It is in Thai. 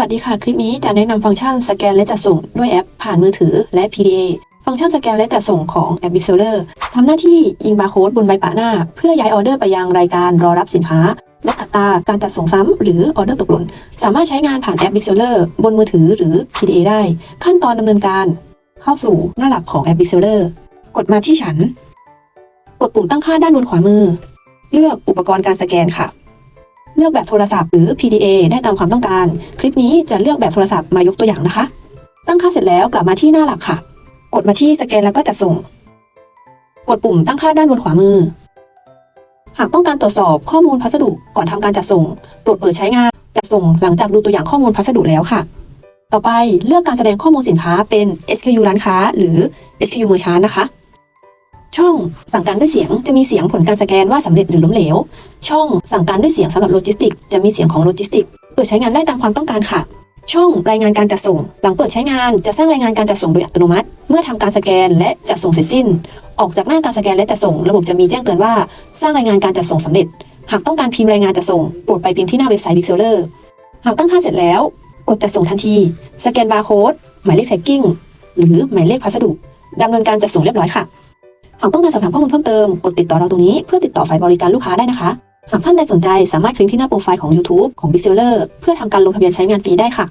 วัสดีค่ะ คลิปนี้จะแนะนำฟังก์ชันสแกนและจัดส่งด้วยแอปผ่านมือถือและ PDA ฟังก์ชันสแกนและจัดส่งของแอป Big Seller ทำหน้าที่ยิงบาร์โค้ดบนใบปะหน้า เพื่อย้ายออเดอร์ไปยังรายการรอรับสินค้าลดอัตราการจัดส่งซ้ำหรือออเดอร์ตกหล่นสามารถใช้งานผ่านแอป Big Seller บนมือถือหรือ PDA ได้ ขั้นตอนดำเนินการ เข้าสู่หน้าหลักของแอป Big Seller กดมาที่ฉัน กดปุ่มตั้งค่าด้านบนขวามือ เลือกอุปกรณ์การสแกนค่ะ เลือกแบบโทรศัพท์หรือ PDA ได้ตามความต้องการ คลิปนี้จะเลือกแบบโทรศัพท์มายกตัวอย่างนะคะ ตั้งค่าเสร็จแล้วกลับมาที่หน้าหลักค่ะ กดมาที่สแกนแล้วก็จัดส่ง กดปุ่มตั้งค่าด้านบนขวามือ หากต้องการตรวจสอบข้อมูลพัสดุก่อนทำการจัดส่งโปรดเปิดใช้งานจัดส่งหลังจากดูตัวอย่างข้อมูลพัสดุแล้วค่ะ ต่อไปเลือกการแสดงข้อมูลสินค้าเป็น SKU ร้านค้า หรือ SKU Merchant นะคะ ช่องสั่งการด้วยเสียงจะมีเสียงผลการสแกนว่าสำเร็จหรือล้มเหลว ช่องสั่งการด้วยเสียงสำหรับโลจิสติก จะมีเสียงของโลจิสติก เปิดใช้งานได้ตามความต้องการค่ะ ช่องรายงานการจัดส่ง หลังเปิดใช้งานจะสร้างรายงานการจัดส่งโดยอัตโนมัติ เมื่อทำการสแกนและจัดส่งเสร็จสิ้น ออกจากหน้าการสแกนและจัดส่ง ระบบจะมีแจ้งเตือนว่า สร้างรายงานการจัดส่งสำเร็จ หากต้องการพิมพ์รายงานจัดส่งโปรดไปพิมพ์ที่หน้าเว็บไซต์ Big Seller หากตั้งค่าเสร็จแล้ว กดจัดส่งทันที สแกนบาร์โค้ดหมายเลขแท็กกิ้งหรือหมายเลขพัสดุดำเนินการจัดส่งเรียบร้อยค่ะ หากต้องการสอบถามข้อมูลเพิ่มเติม กดติดต่อเราตรงนี้เพื่อติดต่อฝ่ายบริการลูกค้าได้นะคะ หากท่านใดสนใจสามารถคลิกที่หน้าโปรไฟล์ของ YouTube ของ Big Seller เพื่อทำการลงทะเบียนใช้งานฟรีได้ค่ะ